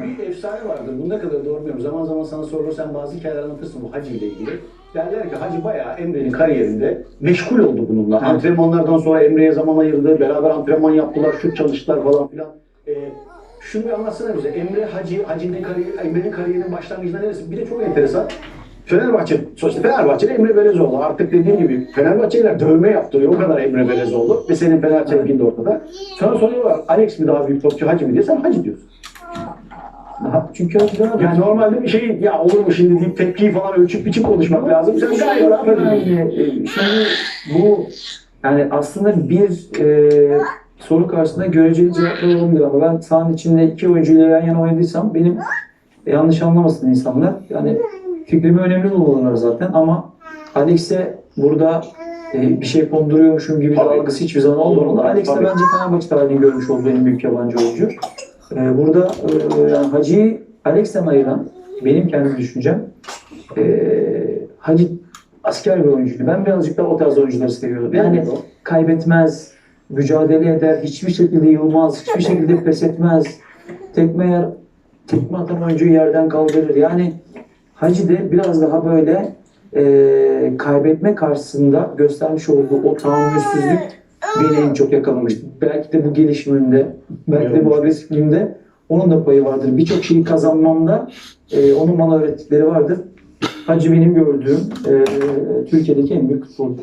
Bir efsane vardır. Bu ne kadar doğru bilmiyorum. Zaman zaman sana sorulur sen bazı hikayeler anlatırsın bu Hacı ile ilgili. Derler ki Hacı bayağı Emre'nin kariyerinde meşgul oldu bununla. Antrenmanlardan sonra Emre'ye zaman ayırdı. Beraber antrenman yaptılar, şut çalıştılar falan filan. Ee, şunu bir anlatsana bize. Emre Hacı, Hacı'nın kariyeri, Emre'nin kariyerinin başlangıcında neresi? Bir de çok enteresan. Fenerbahçe, sonuçta Fenerbahçe'de Emre Belezoğlu. Artık dediğim gibi Fenerbahçeliler dövme yaptırıyor. O kadar Emre Belezoğlu. Ve senin Fenerbahçe'nin de ortada. Sonra soruyorlar Alex mi daha büyük topçu Hacı mı diye. Sen Hacı diyorsun. Çünkü önceden Yani normalde bir şey ya olur mu şimdi deyip tepkiyi falan ölçüp biçip konuşmak lazım. Sen gayet rahat yani, ediyorsun. e, şimdi bu yani aslında bir e, soru karşısında göreceli cevaplar olabilir ama ben sahanın içinde iki oyuncuyla yan yana oynadıysam benim yanlış anlamasın insanlar. Yani fikrimi önemli bulmalılar zaten ama Alex'e burada e, bir şey konduruyormuşum gibi bir algısı hiçbir zaman olmamalı. Alex de Tabii. bence Fenerbahçe tarihini görmüş olduğu en büyük yabancı oyuncu. E, burada e, Hacı'yı Alex'ten ayıran benim kendi düşüncem e, Hacı asker bir oyuncuydu. Ben birazcık daha o tarz oyuncuları seviyorum. Yani kaybetmez, mücadele eder, hiçbir şekilde yılmaz, hiçbir şekilde pes etmez. Tekme yer, tekme atan oyuncuyu yerden kaldırır. Yani Hacı de biraz daha böyle e, kaybetme karşısında göstermiş olduğu o tahammülsüzlük beni en çok yakalamıştı. Belki de bu gelişiminde, belki de bu agresifliğimde onun da payı vardır. Birçok şeyi kazanmamda e, onun bana öğrettikleri vardır. Hacı benim gördüğüm e, Türkiye'deki en büyük futbolcu.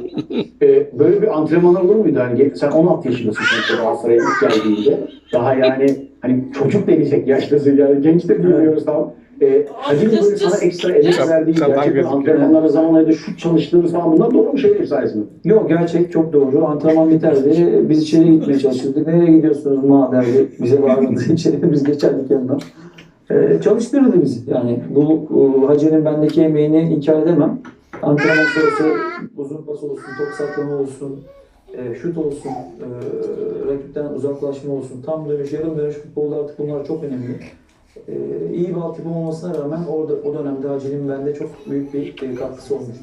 Ee, böyle bir antrenmanlar olur muydu? Hani sen 16 yaşındasın sonuçta Galatasaray'a ilk geldiğinde. Daha yani hani çocuk deneyecek yaştasın yani genç de bilmiyoruz tamam. Ee, Hacı'nın böyle sana ekstra emek verdiği, gerçekten gözüküyor. antrenmanlarda zaman ayırdı, şut çalıştığımız falan bunlar doğru mu şeyler sayesinde? Yok gerçek çok doğru. Antrenman biterdi. Biz içeri gitmeye çalışırdık. Nereye gidiyorsunuz ma derdi. Bize bağırmadı. İçeri biz geçerdik yanından. Ee, çalıştırırdı bizi. Yani bu e, Hacı'nın bendeki emeğini inkar edemem. Antrenman sonrası uzun pas olsun, top saklama olsun, e, şut olsun, e, rakipten uzaklaşma olsun, tam dönüş, yarım dönüş futbolda artık bunlar çok önemli. E, iyi bir altyapım olmasına rağmen orada o dönemde Hacı'nın bende çok büyük bir e, katkısı olmuş.